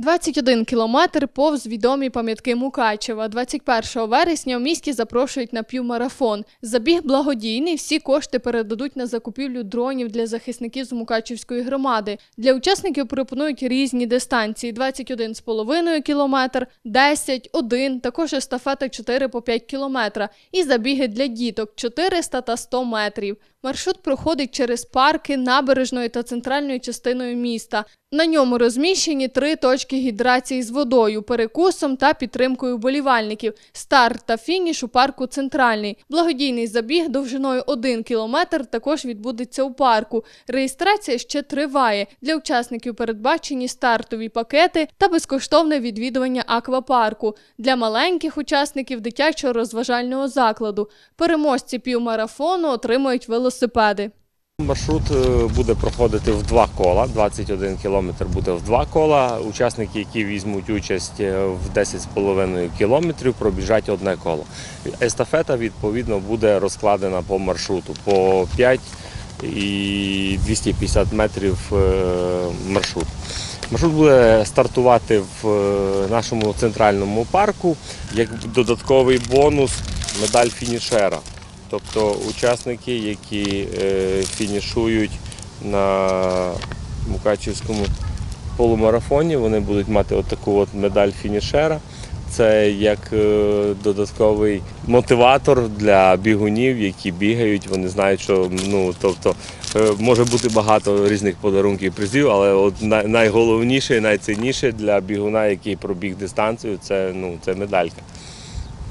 21 кілометр повз відомі пам'ятки Мукачева. 21 вересня у місті запрошують на півмарафон. Забіг благодійний. Всі кошти передадуть на закупівлю дронів для захисників з Мукачевської громади. Для учасників пропонують різні дистанції: 21,5 кілометр, 10, 1, також естафета 4 по 5 кілометра і забіги для діток 400 та 100 метрів. Маршрут проходить через парки, набережною та центральною частиною міста. На ньому розміщені три точки гідрації з водою, перекусом та підтримкою болівальників. Старт та фініш у парку Центральний. Благодійний забіг довжиною 1 кілометр також відбудеться у парку. Реєстрація ще триває. Для учасників передбачені стартові пакети та безкоштовне відвідування аквапарку. Для маленьких учасників дитячого розважального закладу. Переможці півмарафону отримують велосипеди. Маршрут е, буде проходити в два кола. 21 кілометр буде в два кола. Учасники, які візьмуть участь е, в 10,5 кілометрів, пробіжать одне коло. Естафета відповідно буде розкладена по маршруту по 5 і 250 метрів е, маршрут. Маршрут буде стартувати в нашому центральному парку як додатковий бонус медаль фінішера. Тобто учасники, які е, фінішують на Мукачівському полумарафоні, вони будуть мати отаку от медаль фінішера. Це як е, додатковий мотиватор для бігунів, які бігають. Вони знають, що ну тобто е, може бути багато різних подарунків і призів, але от найголовніше і найцінніше для бігуна, який пробіг дистанцію, це ну це медалька.